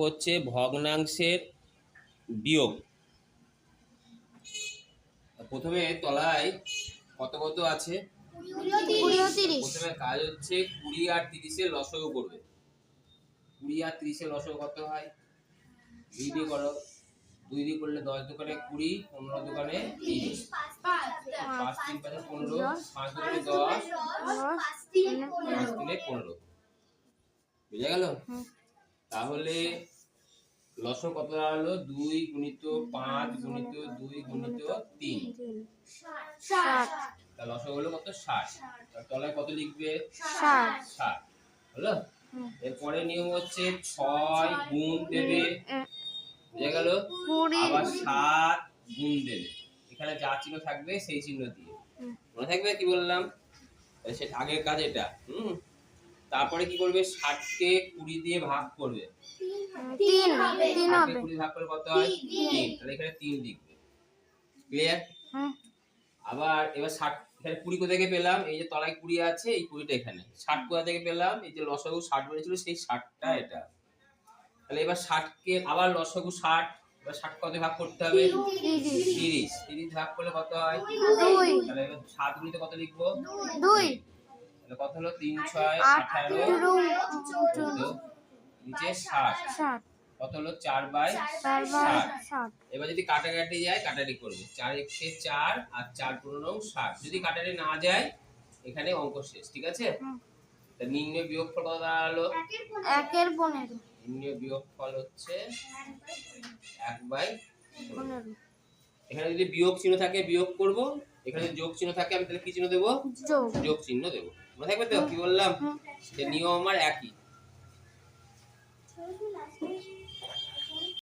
হচ্ছে ভগ্নাংশের বিয়োগ। প্রথমে তলায় কত কত আছে? তিরিশ। প্রথমে কাজ হচ্ছে কুড়ি আর তিরিশের লসগু করবে। কুড়ি আর তিরিশের লসগু কত হয়? দুই দিয়ে করো। দুই দিয়ে করলে দশ দোকানে কুড়ি পনেরো দোকানে তিরিশ। পাঁচ তিন পাঁচে পনেরো পাঁচ দোকানে দশ পাঁচ তিনে পনেরো। বুঝা গেল? তাহলে লসক কত দাঁড়াল? দুই গুণিত পাঁচ গুণিত দুই গুণিত তিন। তা হলো কত? ষাট। তলায় কত লিখবে? ষাট। হলো? এরপরে নিয়ম হচ্ছে ছয় গুণ দেবে। বুঝা গেল? আবার সাত গুণ দেবে। এখানে যা চিহ্ন থাকবে সেই চিহ্ন দিয়ে। মনে থাকবে কি বললাম? সেটা আগের কাজ এটা। হুম? তারপরে কি করবে? ষাটকে কুড়ি দিয়ে ভাগ করবে। তিন তিন হবে। কুড়ি ভাগ করলে কত হয়? তিন। তাহলে এখানে তিন লিখবে। ক্লিয়ার আবার এবার ষাট এখানে কুড়ি কোথা থেকে পেলাম? এই যে তলায় কুড়ি আছে এই কুড়িটা এখানে। ষাট কোথা থেকে পেলাম? এই যে লসগু ষাট বেড়েছিল সেই ষাটটা এটা। তাহলে এবার ষাটকে আবার লসগু ষাট এবার ষাট কত ভাগ করতে হবে? তিরিশ। তিরিশ। ভাগ করলে কত হয়? তাহলে এবার সাত গুণিতে কত লিখব? দুই। কত হলো? তিন ছয় আঠারো নিচে ষাট। কত হলো? চার বাই ষাট। এবার যদি কাটাকাটি যায় কাটাকাটি করবে। চার একশে চার আর চার পনেরো ষাট। যদি কাটাকাটি না যায় এখানে অঙ্ক শেষ ঠিক আছে। তা নির্ণয় বিয়োগ ফল কত দাঁড়াল? একের পনেরো। নির্ণয় বিয়োগ ফল হচ্ছে এক বাই এখানে যদি বিয়োগ চিহ্ন থাকে বিয়োগ করব। এখানে যোগ চিহ্ন থাকে আমি তাহলে কি চিহ্ন দেবো? যোগ। চিহ্ন দেবো। মনে থাকবে তো? কি বললাম? নিয়ম আমার একই।